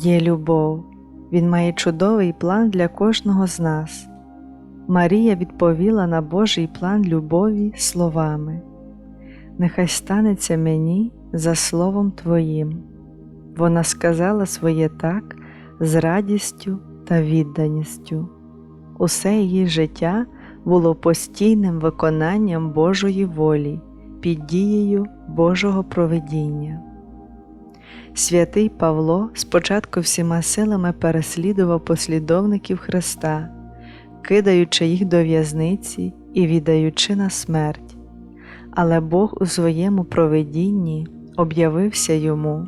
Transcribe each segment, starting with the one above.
Є любов, Він має чудовий план для кожного з нас. Марія відповіла на Божий план любові словами: Нехай станеться мені за словом Твоїм. Вона сказала своє так з радістю та відданістю. Усе її життя було постійним виконанням Божої волі під дією Божого провидіння. Святий Павло спочатку всіма силами переслідував послідовників Христа, кидаючи їх до в'язниці і віддаючи на смерть, але Бог у своєму провидінні об'явився йому.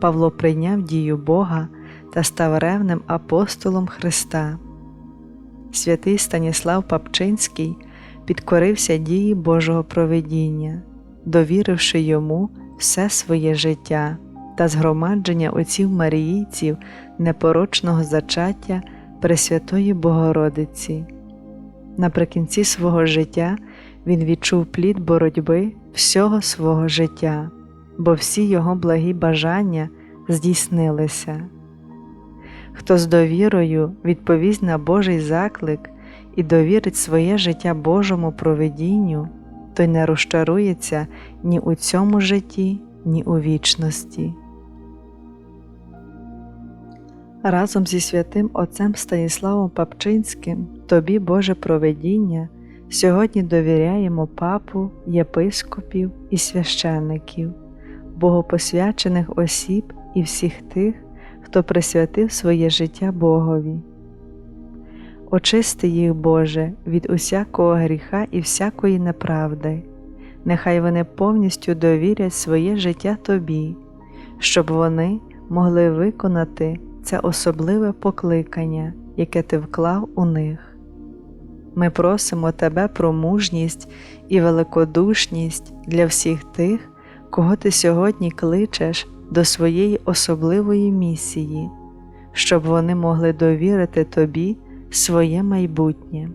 Павло прийняв дію Бога та став ревним апостолом Христа. Святий Станіслав Папчинський підкорився дії Божого провидіння, довіривши йому все своє життя та згромадження отців Маріїців непорочного зачаття Пресвятої Богородиці. Наприкінці свого життя він відчув плід боротьби всього свого життя, бо всі його благі бажання здійснилися. Хто з довірою відповість на Божий заклик і довірить своє життя Божому провидінню, той не розчарується ні у цьому житті, ні у вічності. Разом зі святим Отцем Станіславом Папчинським Тобі, Боже провидіння, сьогодні довіряємо папу, єпископів і священників, богопосвячених осіб і всіх тих, хто присвятив своє життя Богові. Очисти їх, Боже, від усякого гріха і всякої неправди, нехай вони повністю довірять своє життя Тобі, щоб вони могли виконати це особливе покликання, яке Ти вклав у них. Ми просимо Тебе про мужність і великодушність для всіх тих, кого Ти сьогодні кличеш до своєї особливої місії, щоб вони могли довірити Тобі своє майбутнє.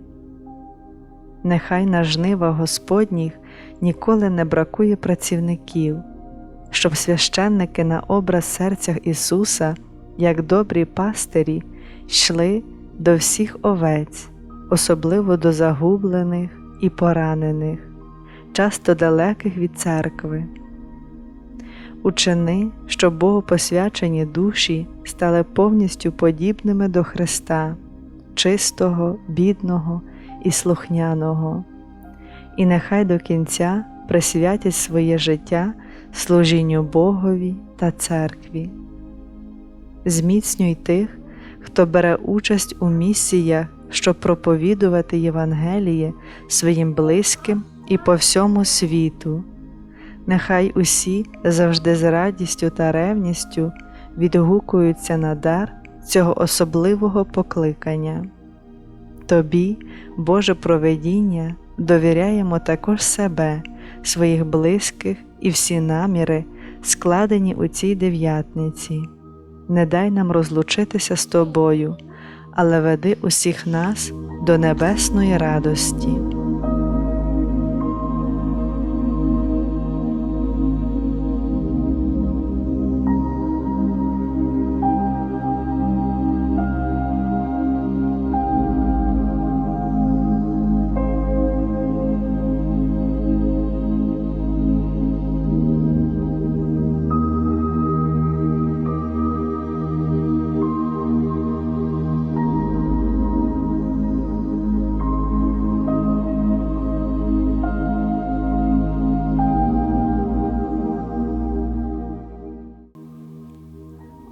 Нехай на жнива Господніх ніколи не бракує працівників, щоб священники на образ серцях Ісуса, як добрі пастирі, йшли до всіх овець, особливо до загублених і поранених, часто далеких від церкви. Учини, щоб богопосвячені душі стали повністю подібними до Христа, чистого, бідного і слухняного, і нехай до кінця присвятять своє життя служінню Богові та церкві. Зміцнюй тих, хто бере участь у місіях, щоб проповідувати Євангеліє своїм близьким і по всьому світу. Нехай усі завжди з радістю та ревністю відгукуються на дар цього особливого покликання. Тобі, Боже проведіння, довіряємо також себе, своїх близьких і всі наміри, складені у цій дев'ятниці. Не дай нам розлучитися з тобою, але веди усіх нас до небесної радості.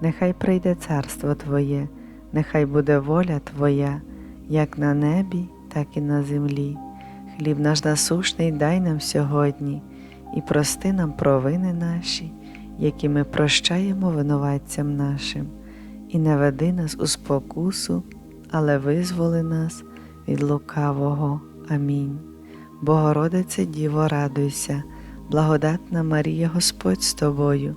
нехай прийде царство Твоє, нехай буде воля Твоя, як на небі, так і на землі. Хліб наш насушний дай нам сьогодні і прости нам провини наші, які ми прощаємо винуватцям нашим, і не веди нас у спокусу, але визволи нас від лукавого. Амінь. Богородице Діво, радуйся, благодатна Марія Господь з тобою,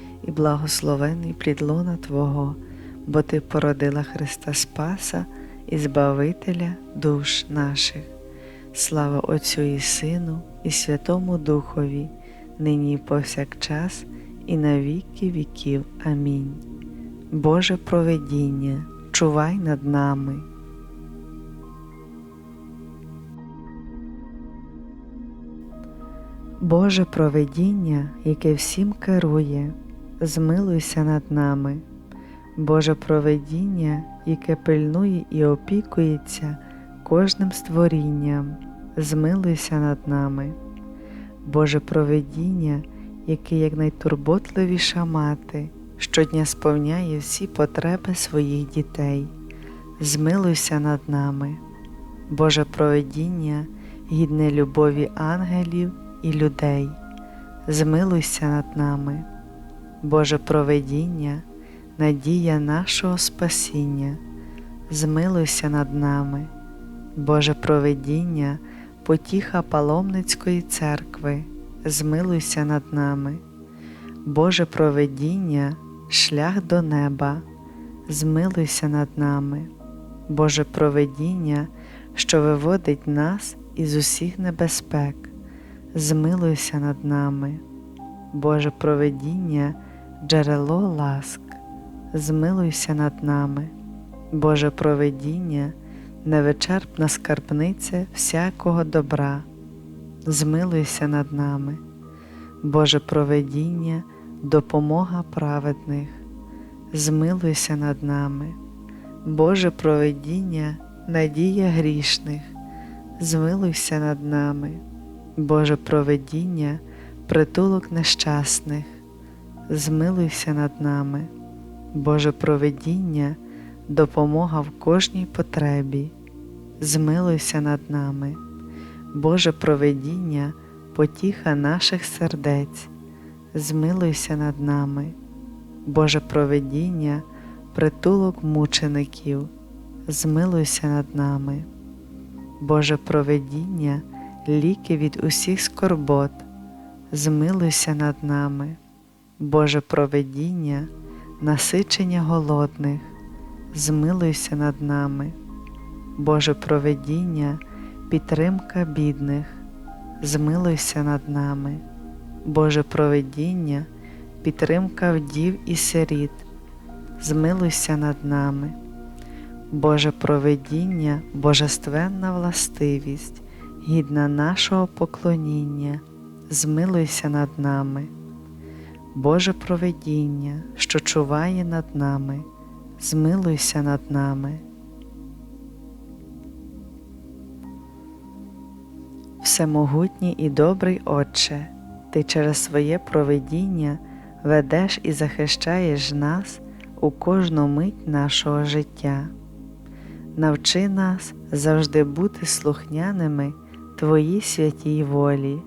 і благословенний плід лона Твого, бо Ти породила Христа Спаса і Збавителя душ наших. Слава Отцю і Сину, і Святому Духові, нині і повсякчас, і на віки віків. Амінь. Боже проведіння, чувай над нами. Боже проведіння, яке всім керує, змилуйся над нами, Боже проведіння, яке пильнує і опікується кожним створінням, змилуйся над нами, Боже проведіння, яке як найтурботливіша мати, щодня сповняє всі потреби своїх дітей, змилуйся над нами, Боже проведіння, гідне любові ангелів і людей, змилуйся над нами, Боже проведіння, надія нашого спасіння, змилуйся над нами, Боже проведіння, потіха паломницької церкви, змилуйся над нами, Боже проведіння, шлях до неба, змилуйся над нами, Боже проведіння, що виводить нас із усіх небезпек змилуйся над нами, Боже проведіння, джерело ласк, змилуйся над нами, Боже проведіння, невичерпна скарбниця всякого добра, змилуйся над нами, Боже проведіння, допомога праведних, змилуйся над нами, Боже проведіння, надія грішних, змилуйся над нами. Боже проведіння, притулок нещасних, змилуйся над нами, Боже проведіння, допомога в кожній потребі, змилуйся над нами, Боже проведіння, потіха наших сердець, змилуйся над нами, Боже проведіння, притулок мучеників, змилуйся над нами, Боже проведіння ліки від усіх скорбот, змилуйся над нами, Боже проведіння, насичення голодних, змилуйся над нами, Боже проведіння, підтримка бідних, змилуйся над нами, Боже проведіння, підтримка вдів і сиріт, змилуйся над нами, Боже проведіння, божественна властивість гідна нашого поклоніння, змилуйся над нами, Боже проведіння, що чуває над нами, змилуйся над нами. Всемогутній і добрий Отче, Ти через своє проведіння ведеш і захищаєш нас у кожну мить нашого життя. навчи нас завжди бути слухняними Твоїй святій волі,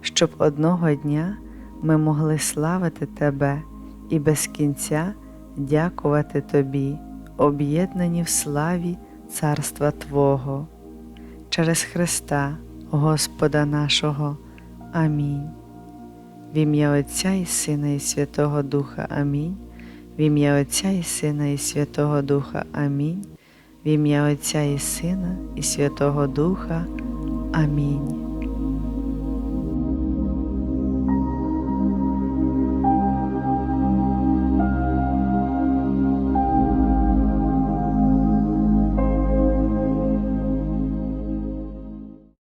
щоб одного дня ми могли славити Тебе і без кінця дякувати Тобі, об'єднані в славі Царства Твого. Через Христа, Господа нашого. Амінь. В ім'я Отця і Сина і Святого Духа Амінь. В ім'я Отця і Сина і Святого Духа Амінь. В ім'я Отця і Сина і Святого Духа. Амінь.